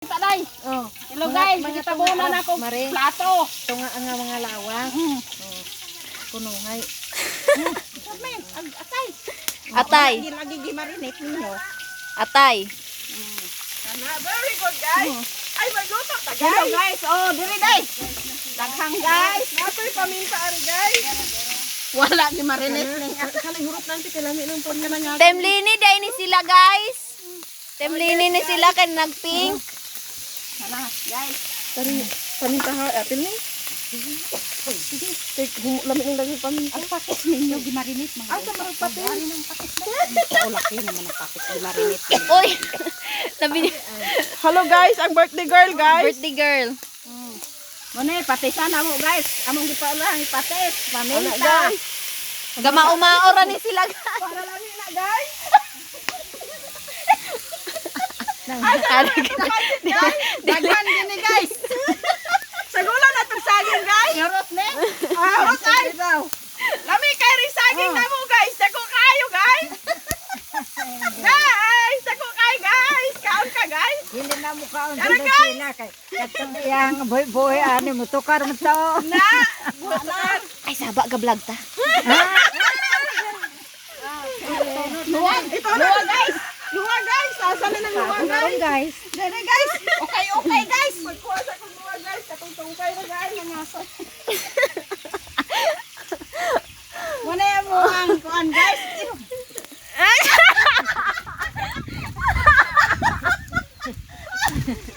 Taday. Oh. Hello Mga- guys, mga magkitabunan tunga, ako Mare. plato. Ito nga ang mga lawang. Mm. Oh. Punungay. Kami, ag- atay. Atay. Hindi lagi gimarinate ninyo. Atay. Very good guys. Ay, magluto ta guys. Hello guys. Oh, diri day. Daghang guys. Napoy paminta ari guys. Wala gimarinate ning. Kanang hurot nanti kalami ng nga. Temlini day ni sila guys. Temlini ni sila kay nagpink. Hala, guys. Tari paminta ha apil ni. Take humo lami ng lagi paminta. Ang patis ninyo gimarinate mga. Ay, sa patis. Ari ng patis. Oh, laki naman ang patis gimarinate. Uy. Sabi niya, Hello guys, ang birthday girl guys. birthday girl. Muna patisan amo guys. Among gipalang ipatis. Paminta. guys? Gama-umaora ni sila guys. Para lang na guys. Ari ka. Daghan gini guys. Sagulan na tong saging guys. Yarot ne. Ah, okay. Lami kay rin saging na mo guys. Dako kayo guys. Guys, dako kayo guys. Kaon ka guys. Hindi na mo kaon sa guys? kay katong iyang boy-boy ani mo tukar mo to. Na. Ay, saba ka vlog ta. Luwag. Ito na guys. Luwag guys. Asan na ng luwag guys? guys. Dere guys. Okay, okay guys. Magkuha sa luwag guys. Katong tungkay na guys. Mga aso. Muna yung mo ang kuan guys.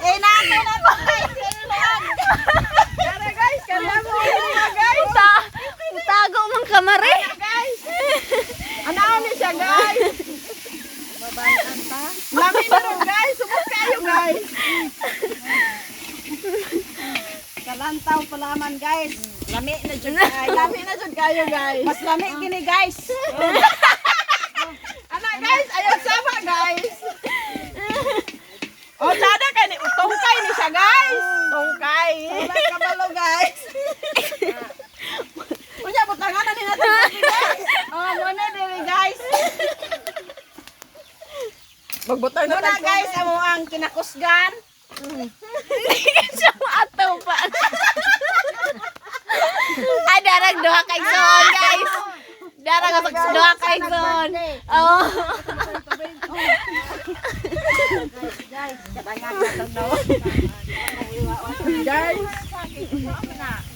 Eh, nato na to guys. Luwag. Dere guys. Kaya mo ang luwag guys. Ta tago man kamari. Guys. Ano ni siya guys? Babayan pa. Lami na rin guys. Subok kayo guys. Kalantaw palaman guys. Lami na dyan guys. Lami na dyan kayo guys. Mas lami gini guys. Ano guys? Ayaw sama guys. O, sada ka ni Tungkay ni siya guys. Tungkay. Wala kabalo guys. Unya, butangan na ni natin guys. Oh, muna dili guys. Magbutang na guys, amo ang kinakusgan. Siya maato pa. Ay, darag duha kay son, guys. Darag sa duha kay son. Oh. Guys, daw. guys.